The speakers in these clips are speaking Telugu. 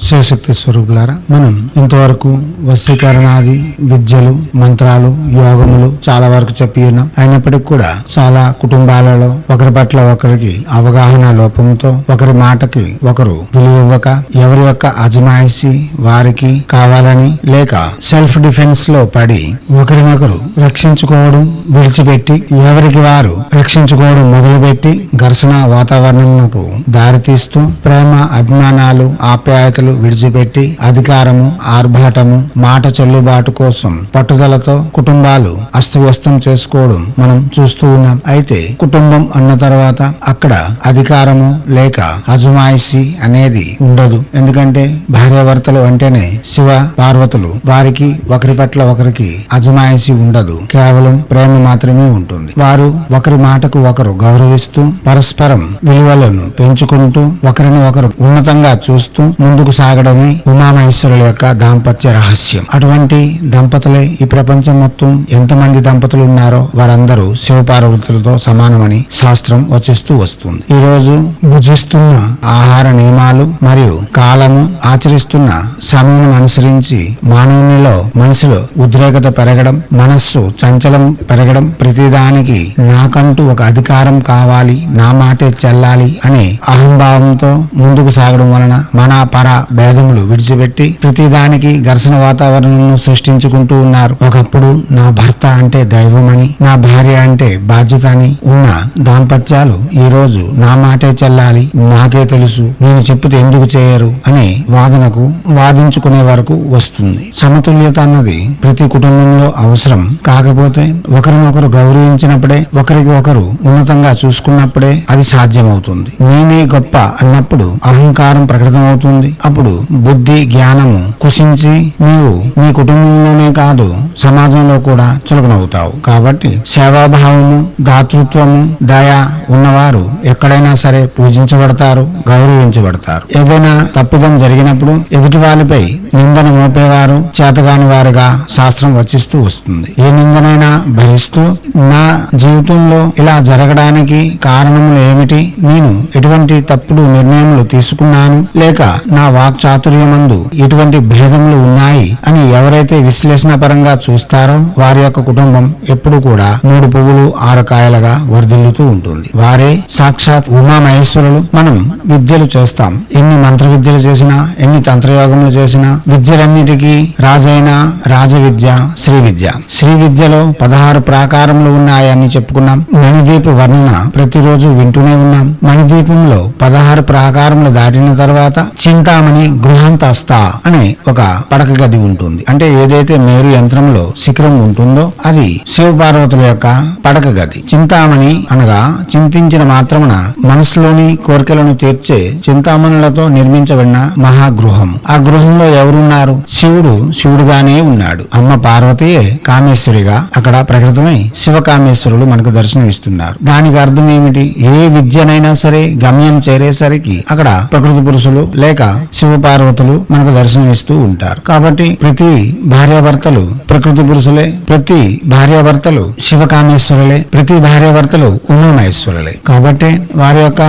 శివశక్తి స్వరూపులారా మనం ఇంతవరకు వశీకరణాది విద్యలు మంత్రాలు యోగములు చాలా వరకు చెప్పి ఉన్నాం. అయినప్పటికీ కూడా చాలా కుటుంబాలలో ఒకరి పట్ల ఒకరికి అవగాహన లోపంతో ఒకరి మాటకి ఒకరు విలువ ఇవ్వక ఎవరి యొక్క అజమాయిషి వారికి కావాలని లేక సెల్ఫ్ డిఫెన్స్లో పడి ఒకరినొకరు రక్షించుకోవడం విడిచిపెట్టి ఎవరికి వారు రక్షించుకోవడం మొదలుపెట్టి ఘర్షణ వాతావరణంకు దారితీస్తూ ప్రేమ అభిమానాలు ఆప్యాయతలు విడిచిపెట్టి అధికారము ఆర్భాటము మాట చెల్లుబాటు కోసం పట్టుదలతో కుటుంబాలు అస్తవ్యస్తం చేసుకోవడం మనం చూస్తూ ఉన్నాం. అయితే కుటుంబం అన్న తర్వాత అక్కడ అధికారము లేక అజమాయిషి అనేది ఉండదు. ఎందుకంటే భార్యాభర్తలు అంటేనే శివ పార్వతులు వారికి ఒకరి పట్ల ఒకరికి అజమాయిషి ఉండదు. కేవలం ప్రేమ మాత్రమే ఉంటుంది. వారు ఒకరి మాటకు ఒకరు గౌరవిస్తూ పరస్పరం విలువలను పెంచుకుంటూ ఒకరిని ఒకరు ఉన్నతంగా చూస్తూ ముందుకు సాగడమే ఉమామహేశ్వరుల యొక్క దాంపత్య రహస్యం. అటువంటి దంపతులే ఈ ప్రపంచం మొత్తం ఎంతమంది దంపతులు ఉన్నారో వారందరూ శివపార్వతులతో సమానమని శాస్త్రం వచిస్తూ వస్తుంది. ఈ రోజు భుజిస్తున్న ఆహార నియమాలు మరియు కాలము ఆచరిస్తున్న సమయం అనుసరించి మానవునిలో మనసులో ఉద్రేకత పెరగడం మనస్సు చంచలం పెరగడం ప్రతిదానికి నాకంటూ ఒక అధికారం కావాలి నా మాటే చెల్లాలి అనే అహంభావంతో ముందుకు సాగడం వలన మన పర భేదములు విడిచిపెట్టి ప్రతిదానికి ఘర్షణ వాతావరణంను సృష్టించుకుంటూ ఉన్నారు. ఒకప్పుడు నా భర్త అంటే దైవమని నా భార్య అంటే బాధ్యత అని ఉన్న దాంపత్యాలు ఈ రోజు నా మాటే చెల్లాలి నాకే తెలుసు నేను చెప్పితే ఎందుకు చేయరు అనే వాదనకు వాదించుకునే వరకు వస్తుంది. సమతుల్యత అన్నది ప్రతి కుటుంబంలో అవసరం కాకపోతే ఒకరినొకరు గౌరవించినప్పుడే ఒకరికి ఒకరు ఉన్నతంగా చూసుకున్నప్పుడే అది సాధ్యమవుతుంది. నేనే గొప్ప అన్నప్పుడు అహంకారం ప్రకటమవుతుంది. అప్పుడు బుద్ధి జ్ఞానము కుషించి నీవు నీ కుటుంబంలోనే కాదు సమాజంలో కూడా చులకనవుతావు. కాబట్టి సేవాభావము దాతృత్వము దయ ఉన్నవారు ఎక్కడైనా సరే పూజించబడతారు గౌరవించబడతారు. ఏదైనా తప్పిదం జరిగినప్పుడు ఎదుటి వారిపై నిందన మోపేవారు చేతగాని వారుగా శాస్త్రం వచిస్తూ వస్తుంది. ఏ నిందనైనా భరిస్తూ నా జీవితంలో ఇలా జరగడానికి కారణములు ఏమిటి? నేను ఎటువంటి తప్పుడు నిర్ణయములు తీసుకున్నాను? లేక నా వాక్చాతుర్యమందు ఎటువంటి భేదములు ఉన్నాయి అని ఎవరైతే విశ్లేషణ పరంగా చూస్తారో వారి యొక్క కుటుంబం ఎప్పుడు కూడా మూడు పువ్వులు ఆరు కాయలుగా వర్ధిల్లుతూ ఉంటుంది. వారే సాక్షాత్ ఉమా మహేశ్వరులు. మనం విద్యలు చేస్తాం. ఎన్ని మంత్ర విద్యలు చేసినా ఎన్ని తంత్రయోగములు చేసినా విద్యలన్నిటికీ రాజైన రాజ విద్య శ్రీ విద్య శ్రీ విద్యలో పదహారు ప్రాకారములు ఉన్నాయని చెప్పుకున్నాం. మణిదీప వర్ణన ప్రతిరోజు వింటూనే ఉన్నాం. మణిదీపంలో పదహారు ప్రాకారములు దాటిన తర్వాత చింతామణి గృహాంతస్థ అనే ఒక పడక గది ఉంటుంది. అంటే ఏదైతే మేరు యంత్రంలో శిఖరం ఉంటుందో అది శివ పార్వతుల యొక్క పడక గది. చింతామణి అనగా చింతించిన మాత్రమున మనసులోని కోరికలను తీర్చే చింతామణులతో నిర్మించబడిన మహాగృహం. ఆ గృహంలో ఎవరున్నారు? శివుడు శివుడుగానే ఉన్నాడు. అమ్మ పార్వతియే కామేశ్వరిగా అక్కడ ప్రకృతమై శివ కామేశ్వరులు మనకు దర్శనమిస్తున్నారు. దానికి అర్థం ఏమిటి? ఏ విద్యనైనా సరే గమ్యం చేరేసరికి అక్కడ ప్రకృతి పురుషులు లేక శివపార్వతులు మనకు దర్శనమిస్తూ ఉంటారు. కాబట్టి ప్రతి భార్యాభర్తలు ప్రకృతి పురుషులే ప్రతి భార్యాభర్తలు శివకామేశ్వరులే ప్రతి భార్యాభర్తలు ఉమామహేశ్వరులే కాబట్టి వారి యొక్క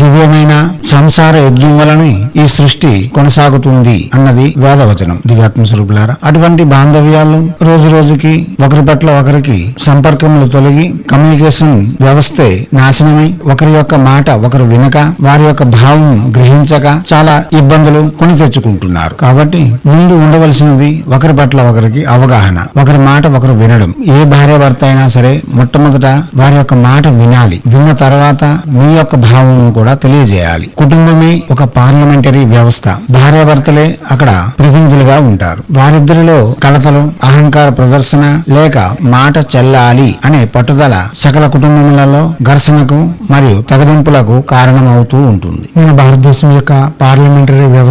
దివ్యమైన సంసార యజ్ఞం వలన ఈ సృష్టి కొనసాగుతుంది అన్నది వేదవచనం. దివ్యాత్మ స్వరూపులారా అటువంటి బాంధవ్యాలు రోజు రోజుకి ఒకరి పట్ల ఒకరికి సంపర్కములు తొలగి కమ్యూనికేషన్ వ్యవస్థే నాశనమై ఒకరి యొక్క మాట ఒకరు వినక వారి యొక్క భావం గ్రహించక చాలా ఇబ్బందులు కొని తెచ్చుకుంటున్నారు. కాబట్టి ముందు ఉండవలసినది ఒకరి పట్ల ఒకరికి అవగాహన ఒకరి మాట ఒకరు వినడం. ఏ భార్య భర్త అయినా సరే మొట్టమొదట వారి యొక్క మాట వినాలి. విన్న తర్వాత మీ యొక్క భావం కూడా తెలియజేయాలి. కుటుంబమే ఒక పార్లమెంటరీ వ్యవస్థ. భార్యాభర్తలే అక్కడ ప్రతినిధులుగా ఉంటారు. వారిద్దరిలో కలతలు అహంకార ప్రదర్శన లేక మాట చెల్లాలి అనే పట్టుదల సకల కుటుంబములలో ఘర్షణకు మరియు తెగదింపులకు కారణమవుతూ ఉంటుంది. మన భారతదేశం యొక్క పార్లమెంటరీ వ్యవస్థే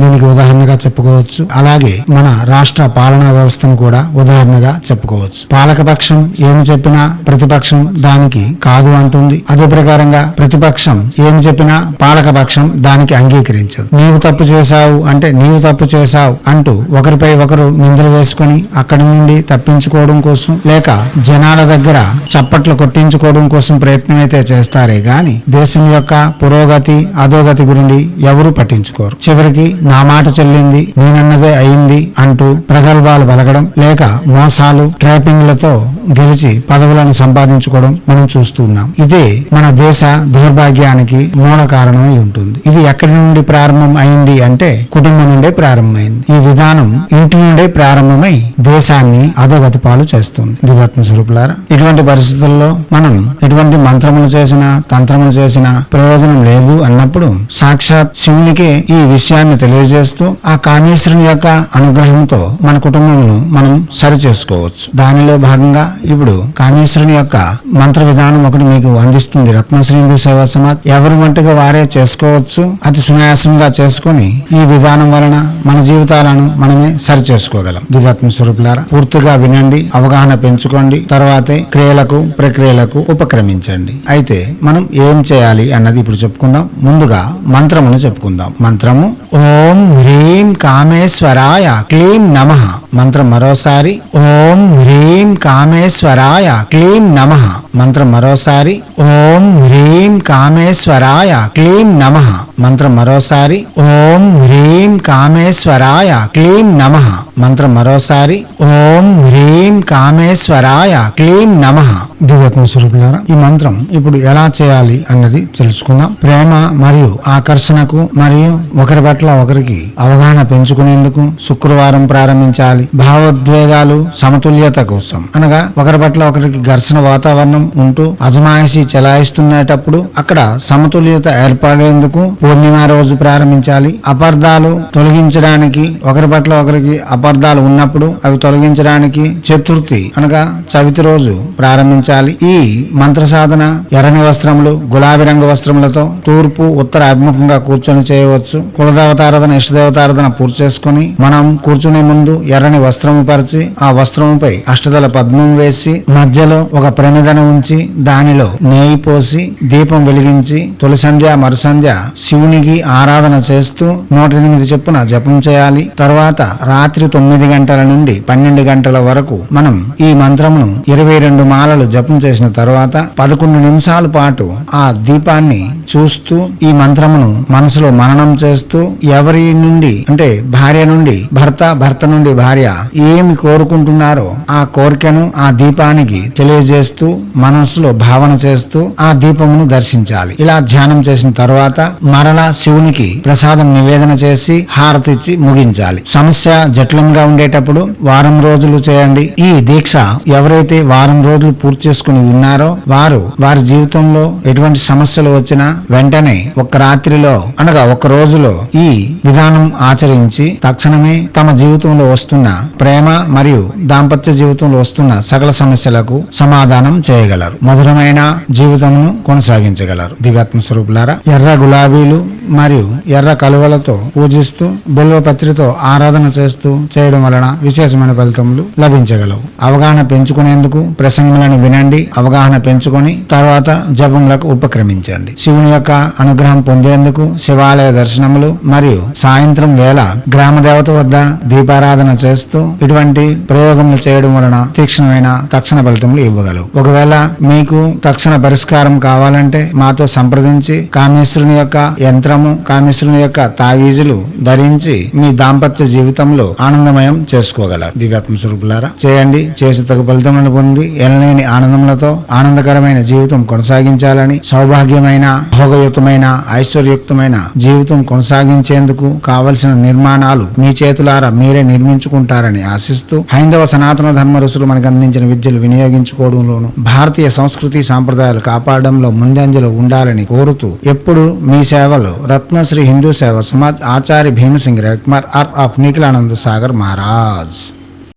దీనికి ఉదాహరణగా చెప్పుకోవచ్చు. అలాగే మన రాష్ట్ర పాలనా వ్యవస్థను కూడా ఉదాహరణగా చెప్పుకోవచ్చు. పాలకపక్షం ఏమి చెప్పినా ప్రతిపక్షం దానికి కాదు అంటుంది. అదే ప్రకారంగా ప్రతిపక్షం ఏమి చెప్పినా పాలకపక్షం దానికి అంగీకరించదు. నీవు తప్పు చేశావు అంటే నీవు తప్పు చేశావు అంటూ ఒకరిపై ఒకరు నిందలు వేసుకొని అక్కడి నుండి తప్పించుకోవడం కోసం లేక జనాల దగ్గర చప్పట్లు కొట్టించుకోవడం కోసం ప్రయత్నం అయితే చేస్తారే గాని దేశం యొక్క పురోగతి అధోగతి గురించి ఎవరు పట్టించుకోరు. చివరికి నా మాట చెల్లింది నేనన్నదే అయింది అంటూ ప్రగల్భాలు బలగడం లేక మోసాలు ట్రాపింగ్లతో గెలిచి పదవులను సంపాదించుకోవడం మనం చూస్తున్నాం ఇదే మన దేశ దౌర్భాగ్యానికి మూల కారణమై ఉంటుంది. ఇది ఎక్కడి నుండి ప్రారంభం అయింది అంటే కుటుంబం నుండే ప్రారంభమైంది. ఈ విధానం ఇంటి నుండే ప్రారంభమై దేశాన్ని అధోగతి పాలు చేస్తుంది. దివాత్మ స్వరూపులారా ఇటువంటి పరిస్థితుల్లో మనం ఎటువంటి మంత్రములు చేసినా తంత్రములు చేసినా ప్రయోజనం లేదు అన్నప్పుడు సాక్షాత్ శివునికే ఈ విషయాన్ని తెలియజేస్తూ ఆ కామేశ్వరుని యొక్క అనుగ్రహంతో మన కుటుంబంలో మనం సరి చేసుకోవచ్చు దానిలో భాగంగా ఇప్పుడు కామేశ్వరుని యొక్క మంత్ర విధానం ఒకటి మీకు అందిస్తుంది. రత్నశ్రీ హిందూ సేవా సమాజ్ ఎవరి వంటగా వారే చేసుకోవచ్చు. అతి సునాయాసంగా చేసుకొని ఈ విధానం వలన మన జీవితాలను మనమే సరి చేసుకోగలం దివాత్మ స్వరూపులారా పూర్తిగా వినండి అవగాహన పెంచుకోండి తర్వాతే క్రియలకు ప్రక్రియలకు ఉపక్రమించండి. అయితే మనం ఏం చేయాలి అన్నది ఇప్పుడు చెప్పుకుందాం. ముందుగా మంత్రమును చెప్పుకుందాం. మంత్రము ఓం హ్రీం కామేశ్వరాయ క్లీం నమ మంత్రం మరోసారి ఓం హ్రీం కామేశ్వరాయ క్లీం నమ మంత్రం మరోసారి. ఓం హ్రీం కామేశ్వరాయ క్లీం నమ. మంత్రం మరోసారి. ఓం హ్రీం కామేశ్వరాయ క్లీం నమ. మంత్రం మరోసారి. ఓం హ్రీం కామేశ్వరాయ క్లీం నమ. దివ్యత్మ స్వరూపులారా ఈ మంత్రం ఇప్పుడు ఎలా చేయాలి అన్నది తెలుసుకుందాం. ప్రేమ మరియు ఆకర్షణకు మరియు ఒకరి పట్ల ఒకరికి అవగాహన పెంచుకునేందుకు శుక్రవారం ప్రారంభించాలి. భావోద్వేగాలు సమతుల్యత కోసం. అనగా ఒకరి పట్ల ఒకరికి ఘర్షణ వాతావరణం ఉంటూ అజమాయిషి చెలాయిస్తున్నటప్పుడు అక్కడ సమతుల్యత ఏర్పడేందుకు పూర్ణిమ రోజు ప్రారంభించాలి. అపార్థాలు తొలగించడానికి ఒకరి పట్ల ఒకరికి అపార్థాలు ఉన్నప్పుడు అవి తొలగించడానికి చతుర్థి అనగా చవితి రోజు ప్రారంభించాలి. ఈ మంత్ర సాధన ఎర్రని వస్త్రములు గులాబీ రంగు వస్త్రములతో తూర్పు ఉత్తర అభిముఖంగా కూర్చొని చేయవచ్చు. కులదేవతారాధన ఇష్టదేవతారాధన పూర్తి చేసుకుని మనం కూర్చునే ముందు ఎర్రని వస్త్రము పరిచి ఆ వస్త్రముపై అష్టదల పద్మం వేసి మధ్యలో ఒక ప్రమిదను ఉంచి దానిలో నెయ్యి పోసి దీపం వెలిగించి తొలి సంధ్య మరుసంధ్య శివునికి ఆరాధన చేస్తూ నూట ఎనిమిది చొప్పున జపం చేయాలి. తర్వాత రాత్రి తొమ్మిది గంటల నుండి పన్నెండు గంటల వరకు మనం ఈ మంత్రమును ఇరవై రెండు మాలలు జపం చేసిన తర్వాత పదకొండు నిమిషాల పాటు ఆ దీపాన్ని చూస్తూ ఈ మంత్రమును మనసులో మననం చేస్తూ ఎవరి నుండి అంటే భార్య నుండి భర్త భర్త నుండి భార్య ఏమి కోరుకుంటున్నారో ఆ కోరికను ఆ దీపానికి తెలియజేస్తూ మనస్సులో భావన చేస్తూ ఆ దీపమును దర్శించాలి. ఇలా ధ్యానం చేసిన తర్వాత మరలా శివునికి ప్రసాదం నివేదన చేసి హారతిచ్చి ముగించాలి. సమస్య జటిలంగా ఉండేటప్పుడు వారం రోజులు చేయండి. ఈ దీక్ష ఎవరైతే వారం రోజులు పూర్తి చేసుకుని ఉన్నారో వారు వారి జీవితంలో ఎటువంటి సమస్యలు వచ్చినా వెంటనే ఒక రాత్రిలో అనగా ఒక రోజులో ఈ విధానం ఆచరించి తక్షణమే తమ జీవితంలో వస్తున్న ప్రేమ మరియు దాంపత్య జీవితంలో వస్తున్న సకల సమస్యలకు సమాధానం చేయగలరు. మధురమైన జీవితమును కొనసాగించగలరు. దివ్యాత్మ స్వరూపులారా ఎర్ర గులాబీలు మరియు ఎర్ర కలువలతో పూజిస్తూ బిల్వపత్రితో ఆరాధన చేస్తూ చేయడం వలన విశేషమైన ఫలితములు లభించగలవు. అవగాహన పెంచుకునేందుకు ప్రసంగములను వినండి అవగాహన పెంచుకొని తర్వాత జపములకు ఉపక్రమించండి. శివుని యొక్క అనుగ్రహం పొందేందుకు శివాలయ దర్శనములు మరియు సాయంత్రం వేళ గ్రామ దేవత వద్ద దీపారాధన చేస్తూ ఇటువంటి ప్రయోగములు చేయడం వలన తీక్షణమైన తక్షణ ఫలితములు ఇవ్వగలవు. ఒకవేళ మీకు తక్షణ పరిష్కారం కావాలంటే మాతో సంప్రదించి కామేశ్వరుని యొక్క యంత్రము కామేశ్వరుని యొక్క తావీజులు ధరించి మీ దాంపత్య జీవితంలో ఆనందమయం చేసుకోగలరు. దివ్యాత్మ స్వరూపులారా చేయండి. చేసి తగు ఫలితములను పొంది ఎనలేని ఆనందములతో ఆనందకరమైన జీవితం కొనసాగించాలని సౌభాగ్యమైన భోగయుక్తమైన ఐశ్వర్యుక్తమైన జీవితం కొనసాగించేందుకు కావలసిన నిర్మాణాలు మీ చేతులారా మీరే నిర్మించుకుంటారని ఆశిస్తూ హైందవ సనాతన ధర్మ ఋషులు మనకు అందించిన విద్యలు వినియోగించుకోవడంలోను భారతీయ సంస్కృతి సాంప్రదాయాలు కాపాడడంలో ముందంజలో ఉండాలని కోరుతూ ఎప్పుడు మీ సేవలో రత్నశ్రీ హిందూ సేవ సమాజ్ ఆచార్య భీమసింగ్ రవికుమార్ ఆర్ ఆఫ్ నిఖిలానంద సాగర్ మహారాజ్.